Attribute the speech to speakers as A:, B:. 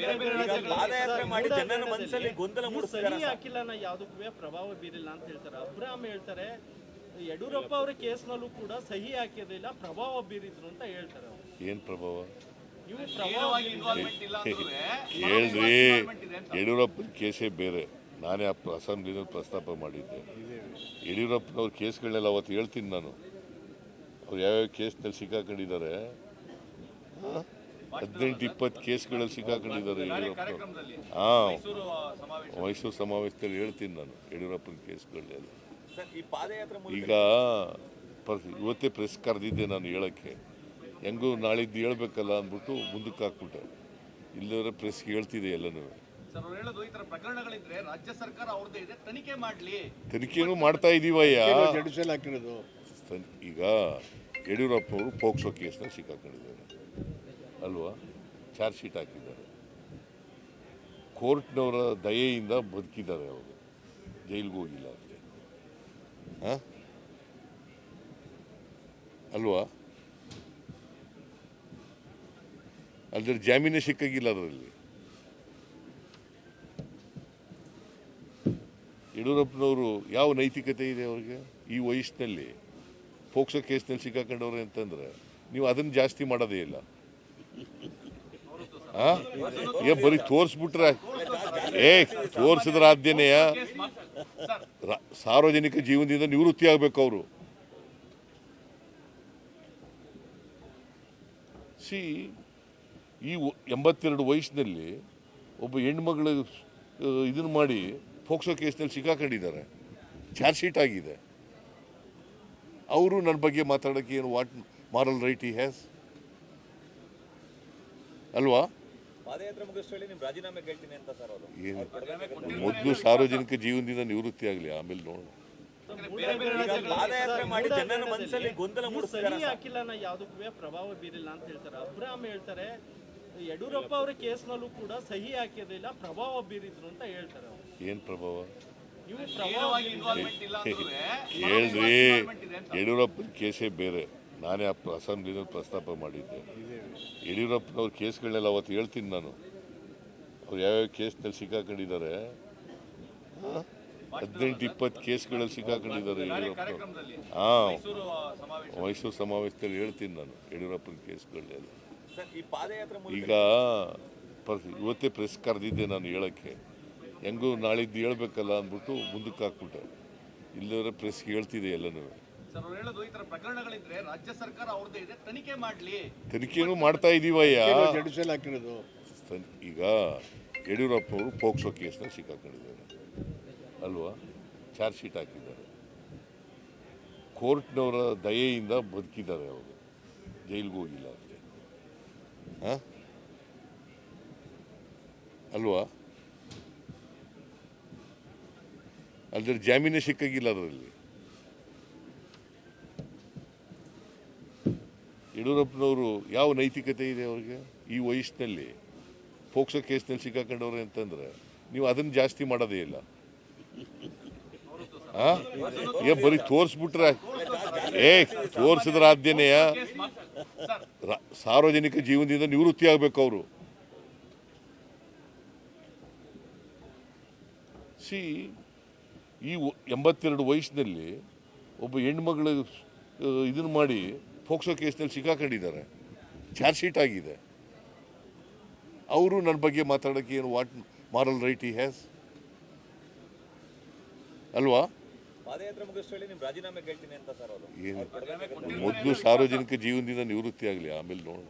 A: ಬೇರೆ ಬೇರೆ
B: ಈಗ
A: ರಾಜ್ಯಗಳಲ್ಲಿ
B: ಪಾದಯಾತ್ರೆ ಮಾಡಿ
A: ಮೂಡ
B: ಜನರ ಮನಸ್ಸಲ್ಲಿ ಗೊಂದಲ
A: ನೀವು
B: ಮೂಡಿಸ್ತಿದ್ದಾರೆ
A: ಸಹಿ
B: ಸರ್.
A: ಹಾಕಿಲ್ಲ ನಾ ಯಾವುದಕ್ಕೂ ಪ್ರಭಾವ ಬೀರಿಲ್ಲ ಅಂತ ಹೇಳ್ತಾರೆ. ಅಬ್ರಾಮ್ ಹೇಳ್ತಾರೆ ಯಡಿಯೂರಪ್ಪ ಅವರ ಕೇಸ್ನಲ್ಲೂ ಕೂಡ ಸಹಿ ಹಾಕಿರಲಿಲ್ಲ ಪ್ರಭಾವ ಬೀರಿದ್ರು ಅಂತ ಹೇಳ್ತಾರೆ ಅವ್ರು.
C: ಏನು ಪ್ರಭಾವ?
D: ಇನ್ವಾಲ್ವ್ಮೆಂಟ್ ಇಲ್ಲ
C: ಹೇಳ್ರಿ ಯಡಿಯೂರಪ್ಪನ ಕೇಸೇ ಬೇರೆ. ನಾನೇ ಆ ಅಸೆಂಬ್ಲಿನಲ್ಲಿ ಪ್ರಸ್ತಾಪ ಮಾಡಿದ್ದೆ. ಯಡಿಯೂರಪ್ಪನವ್ರ ಕೇಸ್ಗಳನ್ನೆಲ್ಲ ಅವತ್ತು ಹೇಳ್ತೀನಿ ನಾನು. ಅವ್ರು ಯಾವ್ಯಾವ ಕೇಸ್ನಲ್ಲಿ ಸಿಕ್ಕಾಕೊಂಡಿದ್ದಾರೆ? ಹದಿನೆಂಟು ಇಪ್ಪತ್ತು ಕೇಸ್ಗಳಲ್ಲಿ ಸಿಕ್ಕಾಕೊಂಡಿದ್ದಾರೆ
D: ಕಾರ್ಯಕ್ರಮದಲ್ಲಿ
C: ಹಾಂ
D: ಮೈಸೂರು ಸಮಾವೇಶ.
C: ಮೈಸೂರು ಸಮಾವೇಶದಲ್ಲಿ ಹೇಳ್ತೀನಿ ನಾನು ಯಡಿಯೂರಪ್ಪನ ಕೇಸ್ಗಳನ್ನೆಲ್ಲ
B: ಸರ್ ಈ ಪಾದಯಾತ್ರೆ ಮೂಲಕ
C: ಈಗ ಪ್ರ- ಇವತ್ತೇ ಪ್ರೆಸ್ ಕರೆದಿದ್ದೆ ನಾನು ಹೇಳೋಕ್ಕೆ. ಹೆಂಗೂ ನಾಳಿದ್ದು ಹೇಳಬೇಕಲ್ಲ ಅಂದ್ಬಿಟ್ಟು ಮುಂದಕ್ಕೆ ಹಾಕ್ಬಿಟ್ಟೆ. ಇಲ್ಲದ್ರೆ ಪ್ರೆಸ್ಗೆ ಹೇಳ್ತಿದೆ ಎಲ್ಲನೂ.
D: ಸರ್ ಅವ್ರು ಹೇಳೋದು ಈ ತರ ಪ್ರಕರಣಗಳಿದ್ರೆ ರಾಜ್ಯ ಸರ್ಕಾರ ಅವ್ರದ್ದೇ ಇದೆ ತನಿಖೆ ಮಾಡ್ಲಿ.
C: ತನಿಖೆನೂ ಮಾಡ್ತಾ ಇದೀವಯ್ಯ. ಈಗ ಯಡಿಯೂರಪ್ಪ ಅವರು ಪೋಕ್ಸೋ ಕೇಸ್ನಲ್ಲಿ ಸಿಕ್ಕಾಕೊಂಡಿದ್ದಾರೆ. ಅಲ್ವಾ? ಚಾರ್ಜ್ ಶೀಟ್ ಹಾಕಿದ್ದಾರೆ. ಕೋರ್ಟ್ನವರ ದಯೆಯಿಂದ ಬದುಕಿದ್ದಾರೆ ಅವರು. ಜೈಲಿಗೆ ಹೋಗಿಲ್ಲ ಅದಕ್ಕೆ ಹಾಂ? ಅಲ್ವಾ? ಅದ್ರ ಜಾಮೀನೇ ಸಿಕ್ಕಾಗಿಲ್ಲ ಅದರಲ್ಲಿ. ಯಡಿಯೂರಪ್ಪನವರು ಯಾವ ನೈತಿಕತೆ ಇದೆ ಅವ್ರಿಗೆ? ಈ ವಯಸ್ಸಿನಲ್ಲಿ. ಪೋಕ್ಸೋ ಕೇಸ್ನಲ್ಲಿ ಸಿಕ್ಕಾಕೊಂಡವ್ರೆ ಅಂತಂದ್ರೆ ನೀವು ಅದನ್ನು ಜಾಸ್ತಿ ಮಾಡೋದೇ ಇಲ್ಲ? ಏ, ಬರೀ ತೋರಿಸ್ಬಿಟ್ರೆ ಏ, ತೋರಿಸಿದ್ರ ಆದ್ಯನೆಯ? ಸಾರ್ವಜನಿಕ ಜೀವನದಿಂದ ನಿವೃತ್ತಿ ಆಗ್ಬೇಕು ಅವರು. ಸಿ, ಈ ಎಂಬತ್ತೆರಡು ವಯಸ್ಸಿನಲ್ಲಿ ಒಬ್ಬ ಹೆಣ್ಮಗಳು ಇದನ್ನು ಮಾಡಿ ಫೋಕ್ಸೋ ಕೇಸ್ನಲ್ಲಿ ಸಿಕ್ಕಾಕೊಂಡಿದ್ದಾರೆ. ಚಾರ್ಜ್ ಶೀಟ್ ಆಗಿದೆ. ಅವರು ನನ್ನ ಬಗ್ಗೆ ಮಾತಾಡೋಕ್ಕೆ ಏನು what moral right he has? ಅಲ್ವಾ? ಏನು? ಮೊದಲು ಸಾರ್ವಜನಿಕ ಜೀವನದಿಂದ ನಿವೃತ್ತಿ ಆಗಲಿ ಆಮೇಲೆ ನೋಡೋಣ.
A: ಹಾಕಿಲ್ಲ ನಾ ಯಾವುದಕ್ಕೂ ಪ್ರಭಾವ ಬೀರಿಲ್ಲ ಅಂತ ಹೇಳ್ತಾರೆ. ಅಬ್ರಾಮ್ ಹೇಳ್ತಾರೆ ಯಡಿಯೂರಪ್ಪ ಅವರ ಕೇಸ್ನಲ್ಲೂ ಕೂಡ ಸಹಿ ಹಾಕಿರಲಿಲ್ಲ ಪ್ರಭಾವ ಬೀರಿದ್ರು ಅಂತ ಹೇಳ್ತಾರೆ ಅವ್ರು.
C: ಏನು ಪ್ರಭಾವ? ಹೇಳ್ರಿ
D: ಯಡೂರಪ್ಪ
C: ಯಡಿಯೂರಪ್ಪನ ಕೇಸೇ ಬೇರೆ. ನಾನೇ ಆ ಅಸೆಂಬ್ಲಿನಲ್ಲಿ ಪ್ರಸ್ತಾಪ ಮಾಡಿದ್ದೆ. ಯಡಿಯೂರಪ್ಪನವ್ರ ಕೇಸ್ಗಳನ್ನೆಲ್ಲ ಅವತ್ತು ಹೇಳ್ತೀನಿ ನಾನು. ಅವ್ರು ಯಾವ್ಯಾವ ಕೇಸ್ನಲ್ಲಿ ಸಿಕ್ಕಾಕೊಂಡಿದ್ದಾರೆ? ಹದಿನೆಂಟು, ಇಪ್ಪತ್ತು ಕೇಸ್ಗಳಲ್ಲಿ ಸಿಕ್ಕಾಕೊಂಡಿದ್ದಾರೆ
D: ಕಾರ್ಯಕ್ರಮದಲ್ಲಿ
C: ಹಾಂ
D: ಮೈಸೂರು ಸಮಾವೇಶ
C: ಸಮಾವೇಶದಲ್ಲಿ ಹೇಳ್ತೀನಿ ನಾನು ಯಡಿಯೂರಪ್ಪನ ಕೇಸ್ಗಳನ್ನೆಲ್ಲ ಈಗ ಇವತ್ತೇ ಪ್ರೆಸ್ ಕರೆದಿದ್ದೆ ನಾನು ಹೇಳೋಕ್ಕೆ. ಹೆಂಗೂ ನಾಳಿದ್ದು ಹೇಳ್ಬೇಕಲ್ಲ ಅಂದ್ಬಿಟ್ಟು ಮುಂದಕ್ಕೆ ಹಾಕ್ಬಿಟ್ಟೆ. ಇಲ್ಲದ್ರೆ ಪ್ರೆಸ್ಗೆ ಹೇಳ್ತಿದೆ ಎಲ್ಲನೂ.
D: ಸರ್ ಅವ್ರು ಹೇಳೋದು ಈ ತರ ಪ್ರಕರಣಗಳಿದ್ರೆ ರಾಜ್ಯ ಸರ್ಕಾರ ಅವ್ರದ್ದೇ ಇದೆ ತನಿಖೆ ಮಾಡ್ಲಿ.
C: ತನಿಖೆನೂ ಮಾಡ್ತಾ ಇದೀವಯ್ಯ? ಈಗ ಯಡಿಯೂರಪ್ಪ ಅವರು ಪೋಕ್ಸೋ ಕೇಸ್ನ ಸಿಕ್ಕಾಕೊಂಡಿದ್ದಾರೆ. ಅಲ್ವಾ? ಚಾರ್ಜ್ ಶೀಟ್ ಹಾಕಿದ್ದಾರೆ. ಕೋರ್ಟ್ನವರ ದಯೆಯಿಂದ ಬದುಕಿದ್ದಾರೆ ಅವರು. ಜೈಲಿಗೆ ಹೋಗಿಲ್ಲ ಅದಕ್ಕೆ ಆ? ಅಲ್ವಾ? ಅದ್ರ ಜಾಮೀನೇ ಸಿಕ್ಕಾಗಿಲ್ಲ ಅದರಲ್ಲಿ. ಯಡಿಯೂರಪ್ಪನವರು ಯಾವ ನೈತಿಕತೆ ಇದೆ ಅವ್ರಿಗೆ? ಈ ವಯಸ್ಸಿನಲ್ಲಿ, ಪೋಕ್ಸೋ ಕೇಸ್ನಲ್ಲಿ ಸಿಕ್ಕಾಕೊಂಡವ್ರೆ ಅಂತಂದ್ರೆ ನೀವು ಅದನ್ನ ಜಾಸ್ತಿ ಮಾಡೋದೇ ಇಲ್ಲ? ಏ, ಬರೀ ತೋರಿಸ್ಬಿಟ್ರೆ ಏ, ತೋರಿಸಿದ್ರ ಆದ್ಯನೆಯ ಸಾರ್ವಜನಿಕ ಜೀವನದಿಂದ ನಿವೃತ್ತಿ ಆಗ್ಬೇಕು ಅವರು. ಸಿ, ಈ ಎಂಬತ್ತೆರಡು ವಯಸ್ಸಿನಲ್ಲಿ ಒಬ್ಬ ಹೆಣ್ಮಗಳು ಇದನ್ನು ಮಾಡಿ ಪೋಕ್ಸೋ ಕೇಸ್ನಲ್ಲಿ ಸಿಕ್ಕಾಕೊಂಡಿದ್ದಾರೆ ಚಾರ್ಜ್ ಶೀಟ್ ಆಗಿದೆ. ಅವರು ನನ್ನ ಬಗ್ಗೆ ಮಾತಾಡೋಕ್ಕೆ ಏನು what moral right he has? ಅಲ್ವಾ? ಮೊದಲು ಸಾರ್ವಜನಿಕ ಜೀವನದಿಂದ ನಿವೃತ್ತಿ ಆಗಲಿ ಆಮೇಲೆ ನೋಡೋಣ.